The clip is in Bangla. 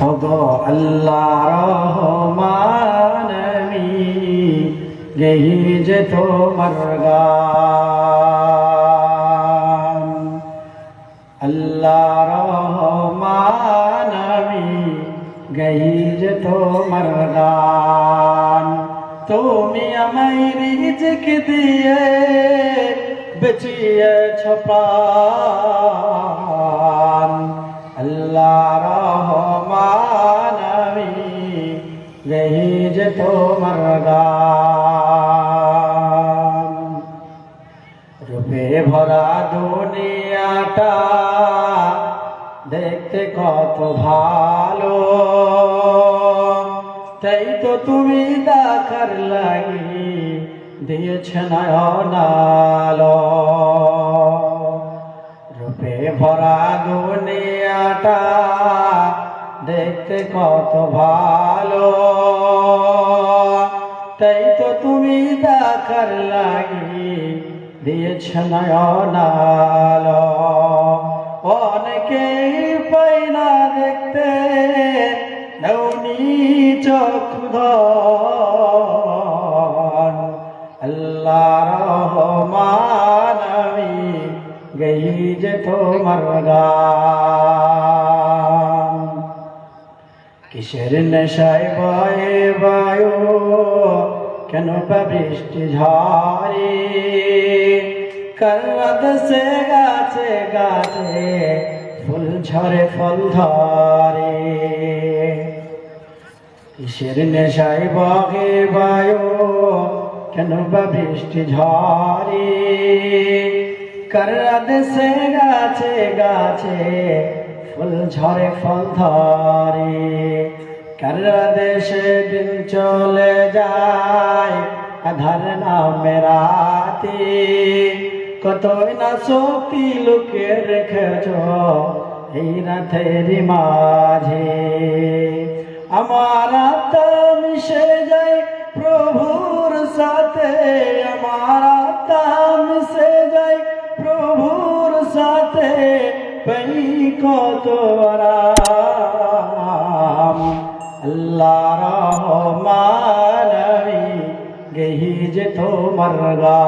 ওগো আল্লাহ রহমান আমি গেহি যে তোমার গান আল্লাহ রহমান আমি গেহি যে রহমান আমি গেহি যে তোমার গান রূপে ভরা দুনিয়াটা দেখতে কত ভালো। তাই তো তুমি দেখার লাগি দিয়েছে নয়নালো। দেখতে কত ভালো। তাই তো তুমি দেখার লাগি, দিয়েছ নয়নাল অনেকেই পাই না দেখতে নৌনি চক্ষুধন আল্লাহ রহমান আমি, গই যে তোমার গান। কিসের নেশায় বয়ে বায়ু? কেন বৃষ্টি ঝরে? করদ সে গাছে গাছে ফুল ঝরে, ফল ধরে। কিসের নেশায় বহে বায়ু? কেন বৃষ্টি ঝরে? করদ সে গাছে গাছে ফুল ঝরে ফল ধরে। কার দেশে দিন চলে যায়, আধার নামে রাতে। কতই না শক্তি লুকে রেখেছ এই রাতের মাঝে। আমার আত্মা মিশে যায় প্রভুর সাথে। আমার আত্মা মিশে যায় প্রভুর সাথে। পাই কত রাম আল্লাহ রহমান গেহি যে তোমার গা